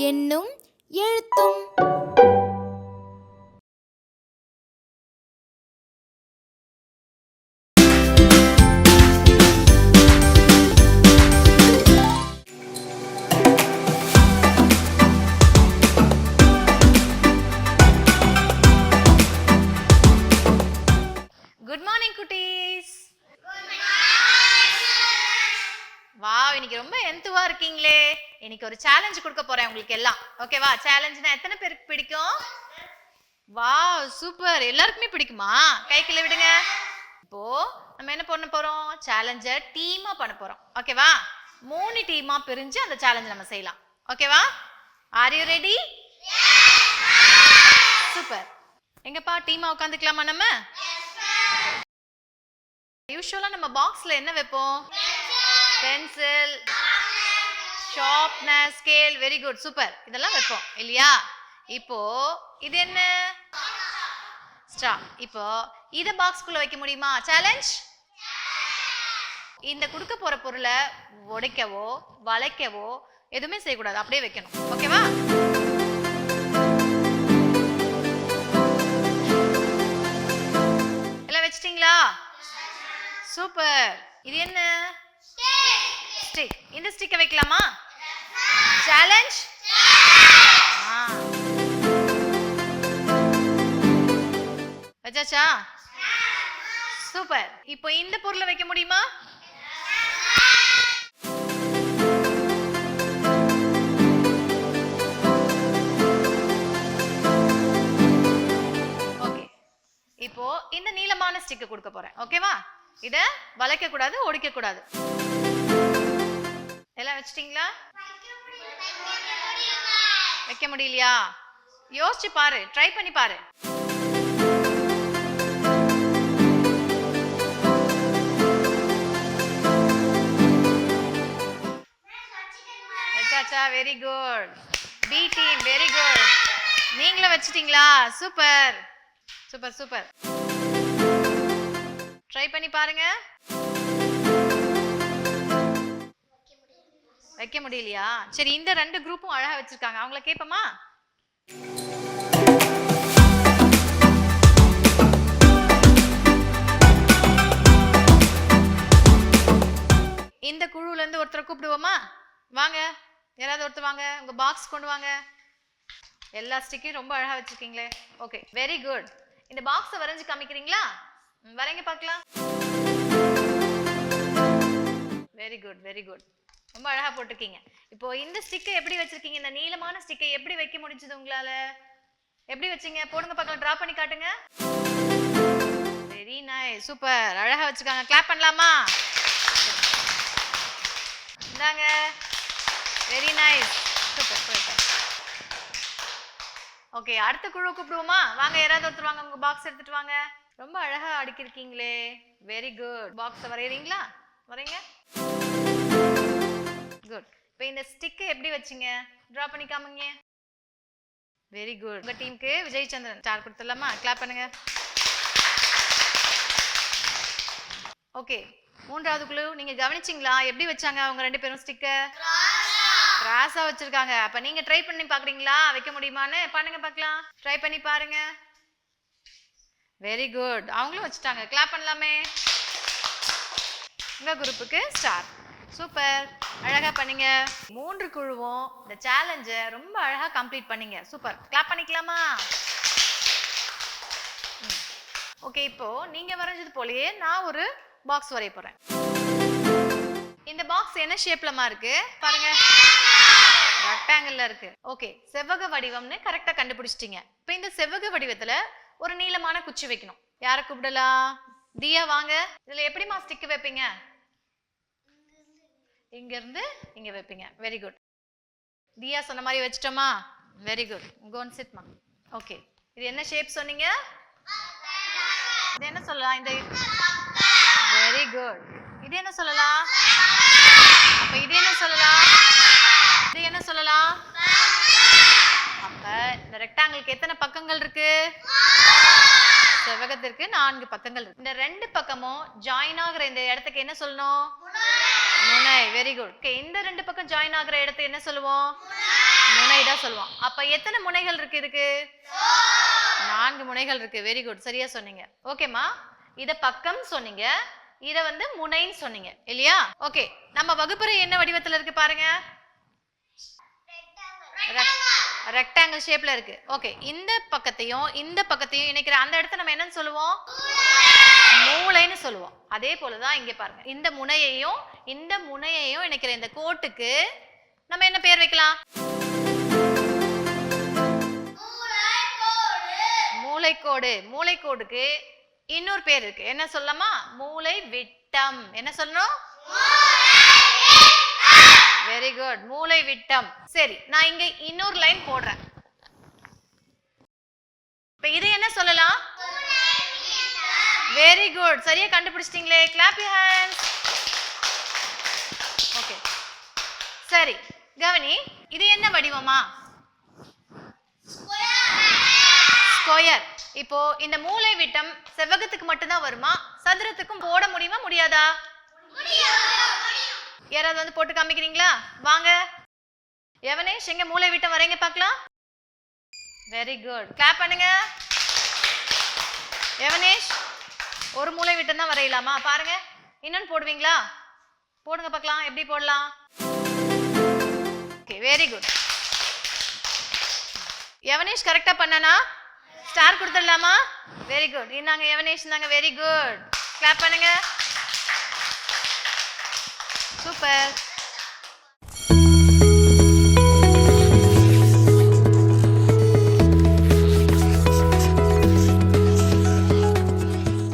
என்னும் எழுத்தும். இன்னைக்கு ஒரு சேலஞ்ச் கொடுக்க போறேன் உங்களுக்கு எல்லாம். ஓகேவா சேலஞ்ச்னா எத்தனை பேருக்கு பிடிக்கும்? வா சூப்பர் எல்லாருக்குமே பிடிக்குமா? கைக்குள்ள விடுங்க. இப்போ நம்ம என்ன பண்ண போறோம்? சேலஞ்ச டீமா பண்ண போறோம். ஓகேவா மூணு டீமா பிரிஞ்சு அந்த சேலஞ்ச் நம்ம செய்யலாம். ஓகேவா ஆர் யூ ரெடி சூப்பர் எங்கப்பா டீமா உட்காந்துக்கலாமா நம்ம? யூஸ்வலா நம்ம பாக்ஸ்ல என்ன வைப்போம்? Pencil sharpener scale very good super இதெல்லாம் வைப்போம் இல்லையா? இப்போ இது என்ன? ஸ்ட்ரா இப்போ இத பாக்ஸ்க்குள்ள வைக்க முடியுமா? சேலஞ்ச் இந்த கொடுக்க போற பொருளை உடைக்கவோ வளைக்கவோ எதுவுமே செய்யக்கூடாது. அப்படியே வைக்கணும். ஓகேவா எல்லாம் வச்சிட்டீங்களா? சூப்பர் இது என்ன? ஸ்டிக் இந்த ஸ்டிக்கை வைக்கலாமா? சேலஞ்ச் வச்சாச்சா? சூப்பர் இப்போ இந்த பொருளை வைக்க முடியுமா? ஓகே இப்போ இந்த நீளமான ஸ்டிக் கொடுக்க போறேன். ஓகேவா இத வளைக்க கூடாது ஒடிக்க கூடாது. எல்லாம் வச்சிட்டீங்களா? வைக்க முடியலையா? யோசிச்சு பாரு ட்ரை பண்ணி பாரு. Very good B team very good நீங்களும் வச்சிட்டீங்களா? சூப்பர் சூப்பர் சூப்பர் ட்ரை பண்ணி பாருங்க. வைக்க முடியலையா? சரி இந்த ரெண்டு குரூப்பும் அழகா வச்சிருக்காங்க. அவங்கள கேட்போமா இந்த குழுல இருந்து ஒருத்தரை கூப்பிடுவோமா? வாங்க. யாராவது ஒருத்தர் வாங்க. உங்க பாக்ஸ் கொண்டு வாங்க. எல்லா ஸ்டிக்கையும் ரொம்ப அழகா வச்சிருக்கீங்களே. ஓகே வெரி குட் இந்த பாக்ஸை வரைஞ்சு காமிக்கிறீங்களா? வரைங்க பார்க்கலாம். வெரி குட் வெரி குட் ரொம்ப அழகாக போட்டிருக்கீங்க. இப்போ இந்த ஸ்டிக்கை எப்படி வச்சிருக்கீங்க? இந்த நீளமான ஸ்டிக்கை எப்படி வைக்க முடிஞ்சது உங்களால? எப்படி வச்சீங்க? போடுங்க பார்க்கலாம். ட்ரா பண்ணி காட்டுங்க. வெரி நைஸ் சூப்பர் அழகாக வச்சுக்காங்க கிளாப் பண்ணலாமா? இந்தாங்க. Very nice super super okay அடுத்த குழு கூப்பிடுவோமா? வாங்க யாராவது ஒருத்தர் வாங்க. உங்க பாக்ஸ் எடுத்துட்டு வாங்க. ரொம்ப அழகா அடுக்கிருக்கீங்களே வெரி குட் பாக்ஸ் வரையறீங்களா? வரீங்க. இப்போ இந்த ஸ்டிக்கை எப்படி வச்சீங்க? டிரா பண்ணி காமிங்க வெரி குட் உங்க டீமுக்கு விஜய் சந்திரன் ஸ்டார் கொடுத்துடலாமா? கிளாப் பண்ணுங்க. ஓகே மூன்றாவது குழு நீங்க கவனிச்சிங்களா? எப்படி வச்சாங்க அவங்க ரெண்டு பேரும் ஸ்டிக்கர் கிராஸா வச்சிருக்காங்க. அப்ப நீங்க ட்ரை பண்ணி பாக்குறீங்களா? வைக்க முடியுமான்னு பண்ணுங்க பார்க்கலாம் ட்ரை பண்ணி பாருங்க. வெரி குட் அவங்களும் வச்சுட்டாங்க. கிளாப் பண்ணலாமே. உங்க குரூப்புக்கு ஸ்டார் சூப்பர். அழகாக பண்ணீங்க. மூன்று குழுவும் இந்த சேலஞ்சை ரொம்ப அழகாக கம்ப்ளீட் பண்ணீங்க. சூப்பர். கிளாப் பண்ணிக்கலாமா? ஓகே இப்போ நீங்க வரைஞ்சது போலயே நான் ஒரு பாக்ஸ் வரைய போறேன். இந்த பாக்ஸ் என்ன ஷேப்லமா இருக்கு? பாருங்க. ரெக்டாங்கிள் இருக்கு. ஓகே செவ்வக வடிவம்னு கரெக்டா கண்டுபிடிச்சிட்டீங்க. இப்போ இந்த செவ்வக வடிவத்துல ஒரு நீளமான குச்சி வைக்கணும். யாரை கூப்பிடலாம்? தியா வாங்க. இதுல எப்படிமா ஸ்டிக் வைப்பீங்க? இங்கேருந்து இங்கே வைப்பீங்க. வெரி குட் தியா சொன்ன மாதிரி வச்சிட்டோமா? வெரி குட் கோன் சிட்மா ஓகே இது என்ன ஷேப் சொன்னீங்க? இது என்ன சொல்லலாம் இந்த வெரி குட் இது என்ன சொல்லலாம்? அப்ப இது என்ன சொல்லலாம்? இது என்ன சொல்லலாம்? அப்ப இந்த ரெக்டாங்கிளுக்கு எத்தனை பக்கங்கள் இருக்கு? செவ்வகத்திற்கு நான்கு பக்கங்கள் இருக்கு. இந்த ரெண்டு பக்கமும் ஜாயின் ஆகிற இந்த இடத்துக்கு என்ன சொல்லணும்? வெரி குட் இந்த ரெண்டு பக்கம் ஜாயின் ஆகுற இடத்தை என்ன சொல்லுவோம்? முனை தான் சொல்லுவோம். அப்ப எத்தனை முனைகள் இருக்கு இதுக்கு? நான்கு முனைகள் இருக்கு. வெரி குட் சரியா சொன்னீங்க. ஓகேம்மா இத பக்கம் சொன்னீங்க. இத வந்து முனைன்னு சொன்னீங்க. இல்லையா? ஓகே நம்ம வகுப்பறை என்ன வடிவத்துல இருக்கு பாருங்க? ரெக்டாங்கிள் ஷேப்ல இருக்கு. ஓகே இந்த பக்கத்தையும் இந்த பக்கத்தையும் இணைக்கிற அந்த இடத்த நம்ம என்னன்னு சொல்லுவோம்? மூளைன்னு சொல்லுவோம். அதே போலதான் இங்க பாருங்க. இந்த முனையையும் இந்த முனையையும் இணைக்கிற இந்த கோட்டுக்கு நம்ம என்ன பேர் வைக்கலாம்? மூளைக்கோடு. மூளைக்கோடுக்கு இன்னொரு பேர் இருக்கு. என்ன சொல்லலாமா? மூளை விட்டம். என்ன சொல்லணும்? வெரி குட் மூளை விட்டம். சரி நான் இங்க இன்னொரு லைன் போடுறேன். இப்ப இது என்ன சொல்லலாம்? வெரி குட் சரியா கண்டுபிடிச்சிட்டீங்களே. கிளாப் யூ ஹேண்ட்ஸ் ஓகே சரி கவனி இது என்ன வடிவமா? ஸ்கொயர். இப்போ இந்த மூளை விட்டம் செவ்வகத்துக்கு மட்டும்தான் வருமா? சதுரத்துக்கும் போட முடியுமா முடியாதா? யாராவது வந்து போட்டு காமிக்கிறீங்களா? வாங்க. எவனேஷ் எங்க மூளை விட்டம் வரீங்க பார்க்கலாம். வெரி குட் கிளாப் பண்ணுங்க. எவனேஷ் ஒரு மூளை விட்டம் தான் வரையலாமா? பாருங்க. இன்னொன்னு போடுவீங்களா? போடுங்க பார்க்கலாம். எப்படி போடலாம்? ஓகே வெரி குட் யவனேஷ் கரெக்டாக பண்ணனா? ஸ்டார் கொடுத்துடலாமா? வெரி குட் இன்னாங்க யவனேஷ் தாங்க வெரி குட் கிளாப் பண்ணுங்க. சூப்பர்